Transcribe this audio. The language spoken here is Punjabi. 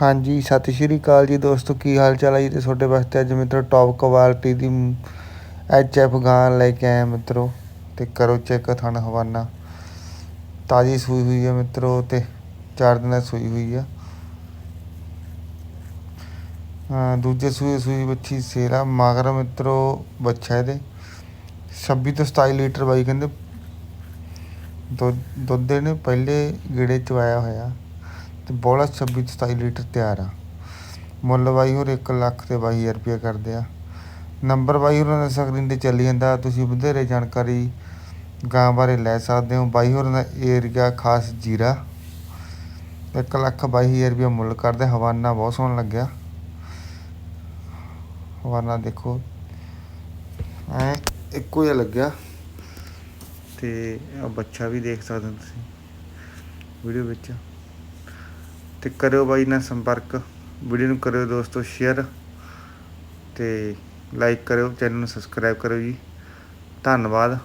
ਹਾਂਜੀ, ਸਤਿ ਸ਼੍ਰੀ ਅਕਾਲ ਜੀ ਦੋਸਤੋ, ਕੀ ਹਾਲ ਚਾਲ ਹੈ ਜੀ ਤੇ ਤੁਹਾਡੇ ਵਾਸਤੇ ਅੱਜ ਮਿੱਤਰੋ ਟੌਪ ਕੁਆਲਿਟੀ ਦੀ ਐਚ ਐਫ ਗਾਂ ਲੈ ਕੇ ਆਏ ਮਿੱਤਰੋ ਤੇ ਕਰੋ ਚੈੱਕ ਥਣ ਹਵਾਨਾ। ਤਾਜੀ ਸੂਈ ਹੋਈ ਹੈ ਮਿੱਤਰੋ ਤੇ ਚਾਰ ਦਿਨਾਂ ਸੂਈ ਹੋਈ ਆ। ਦੂਜੇ ਸੂਈ ਸੂਈ ਬੱਚੀ ਸੇਰਾ, ਮਗਰ ਮਿੱਤਰੋ ਬੱਚਾ ਇਹਦੇ। 26 ਤੋਂ 27 ਲੀਟਰ ਬਾਈ ਕਹਿੰਦੇ। ਦੁੱਧ ਦੁੱਧ ਨੇ ਪਹਿਲੇ ਗੇੜੇ ਚਵਾਇਆ ਹੋਇਆ। ਤੇ ਬੋਲਾ 26 ਤੋਂ 27 ਲੀਟਰ ਤਿਆਰ ਆ। ਮੁੱਲ ਬਾਈ ਹੋਰ 1 ਲੱਖ ਤੇ 22000 ਰੁਪਏ ਕਰਦੇ ਆ। ਨੰਬਰ ਬਾਈ ਹੋਰਾਂ ਦਾ ਸਕਰੀਨ ਤੇ ਚੱਲੀ ਜਾਂਦਾ। ਤੁਸੀਂ ਵਧੇਰੇ ਜਾਣਕਾਰੀ ਗਾਂ ਬਾਰੇ ਲੈ ਸਕਦੇ ਹੋ। ਬਾਈ ਹੋਰਾਂ ਦਾ ਏਰੀਆ ਖਾਸ ਜੀਰਾ। 1 ਲੱਖ 22000 ਰੁਪਏ ਮੁੱਲ ਕਰਦੇ। ਹਵਾਨਾ ਬਹੁਤ ਸੋਹਣਾ ਲੱਗਿਆ। ਹਵਾਨਾ ਦੇਖੋ। ਐ ਇੱਕੋ ਜਿਹਾ ਲੱਗਿਆ। ਤੇ ਆ ਬੱਚਾ ਵੀ ਦੇਖ ਸਕਦੇ ਹੋ ਤੁਸੀਂ। ਵੀਡੀਓ ਵਿੱਚ। ਤੇ ਕਰਿਓ ਬਾਈ ਨਾਲ ਸੰਪਰਕ, ਵੀਡੀਓ ਨੂੰ ਕਰਿਓ ਦੋਸਤੋ ਸ਼ੇਅਰ ਤੇ ਲਾਈਕ ਕਰਿਓ ਚੈਨਲ ਨੂੰ ਸਬਸਕ੍ਰਾਈਬ ਕਰਿਓ ਜੀ। ਧੰਨਵਾਦ।